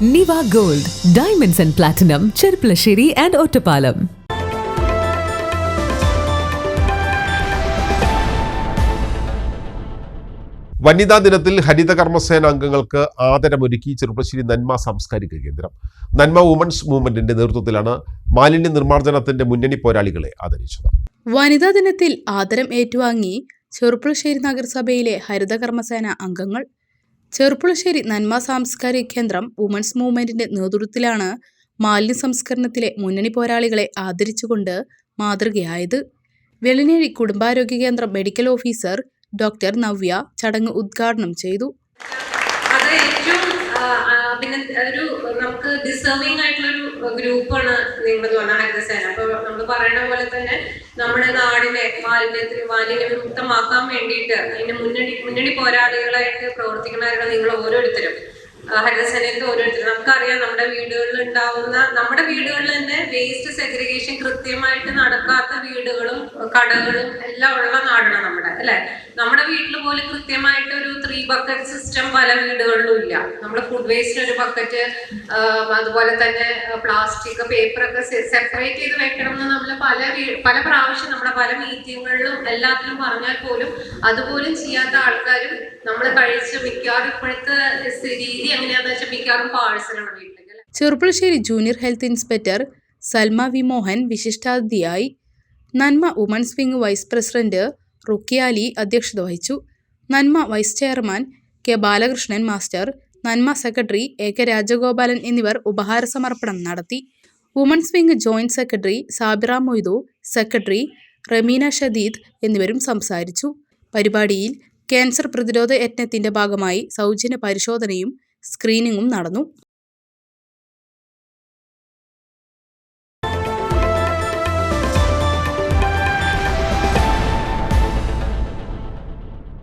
Niva gold diamonds and platinum Cherpulassery and Ottapalam വനിതാ ദിനത്തിൽ ഹരിത കർമ്മസേന അംഗങ്ങൾക്ക് ആദരമൊരുക്കി ചെറുപ്പശ്ശേരി നന്മ സാംസ്കാരിക കേന്ദ്രം. നന്മ വുമൻസ് മൂവ്മെന്റിന്റെ നേതൃത്വത്തിലാണ് മാലിന്യ നിർമ്മാർജനത്തിന്റെ മുന്നണി പോരാളികളെ ആദരിച്ചത്. വനിതാ ദിനത്തിൽ ആദരം ഏറ്റുവാങ്ങി ചെറുപ്പുളശ്ശേരി നഗരസഭയിലെ ഹരിതകർമ്മസേന അംഗങ്ങൾ ചെറുപ്പുളശ്ശേരി നന്മ സാംസ്കാരിക കേന്ദ്രം വുമൻസ് മൂവ്മെന്റിന്റെ നേതൃത്വത്തിലാണ് മാലിന്യ സംസ്കരണത്തിലെ മുന്നണി പോരാളികളെ ആദരിച്ചുകൊണ്ട് മാതൃകയായത്. വെളിനേഴി കുടുംബാരോഗ്യ കേന്ദ്രം മെഡിക്കൽ ഓഫീസർ ഡോക്ടർ നവ്യ ചടങ്ങ് ഉദ്ഘാടനം ചെയ്തു. പിന്നെ ഒരു നമുക്ക് ഡിസേർവിംഗ് ആയിട്ടുള്ളൊരു ഗ്രൂപ്പാണ് നിങ്ങൾ പറഞ്ഞ ഹരിതസേന അപ്പൊ പറയുന്ന പോലെ തന്നെ നമ്മുടെ നാടിനെ മാലിന്യത്തിന് മാലിന്യ വിമുക്തമാക്കാൻ വേണ്ടിയിട്ട് അതിന്റെ മുന്നണി മുന്നണി പോരാളികളായിട്ട് പ്രവർത്തിക്കുന്നവരാണ് നിങ്ങൾ ഓരോരുത്തരും. ആ, ഹരിതസേനയിലെ ഓരോരുത്തരും. നമുക്കറിയാം നമ്മുടെ വീടുകളിൽ ഉണ്ടാവുന്ന നമ്മുടെ വീടുകളിൽ തന്നെ വേസ്റ്റ് സെഗ്രിഗേഷൻ കൃത്യമായിട്ട് നടക്കാത്ത വീടുകളും കടകളും എല്ലാം ഉള്ള നാടാണ് നമ്മുടെ അല്ലെ? നമ്മുടെ വീട്ടിൽ പോലും കൃത്യമായിട്ട് ഒരു ത്രീ ബക്കറ്റ് സിസ്റ്റം പല വീടുകളിലും ഇല്ല. നമ്മുടെ ഫുഡ് വേസ്റ്റ് ഒരു ബക്കറ്റ് അതുപോലെ തന്നെ പ്ലാസ്റ്റിക് പേപ്പർ ഒക്കെ സെപ്പറേറ്റ് ചെയ്ത് വെക്കണം എന്ന് നമ്മൾ പല പല പ്രാവശ്യം നമ്മുടെ പല മീറ്റിങ്ങുകളിലും എല്ലാത്തിലും പറഞ്ഞാൽ പോലും അതുപോലും ചെയ്യാത്ത ആൾക്കാരും നമ്മൾ കഴിച്ച് മിക്കവാറും ഇപ്പോഴത്തെ രീതി എങ്ങനെയാണെന്ന് വെച്ചാൽ മിക്കവാറും പാഴ്സലാണ് വീട്ടിലേക്ക് Cherpulassery junior health inspector Salma Vimohan വിശിഷ്ടാതിഥിയായി. Nanma women's wing vice president Rukkiyali അധ്യക്ഷത വഹിച്ചു. Nanma vice chairman K Balakrishnan master Nanma secretary A K Rajagopalan എന്നിവർ ഉപഹാര സമർപ്പണം നടത്തി. Women's wing joint secretary Sabira Moidu secretary Ramina Shadeed എന്നിവരും സംസാരിച്ചു. പരിപാടിയിൽ cancer പ്രതിരോധ യജ്ഞത്തിന്റെ ഭാഗമായി സൗജന്യ പരിശോധനയും സ്ക്രീനിങ്ങും നടന്നു.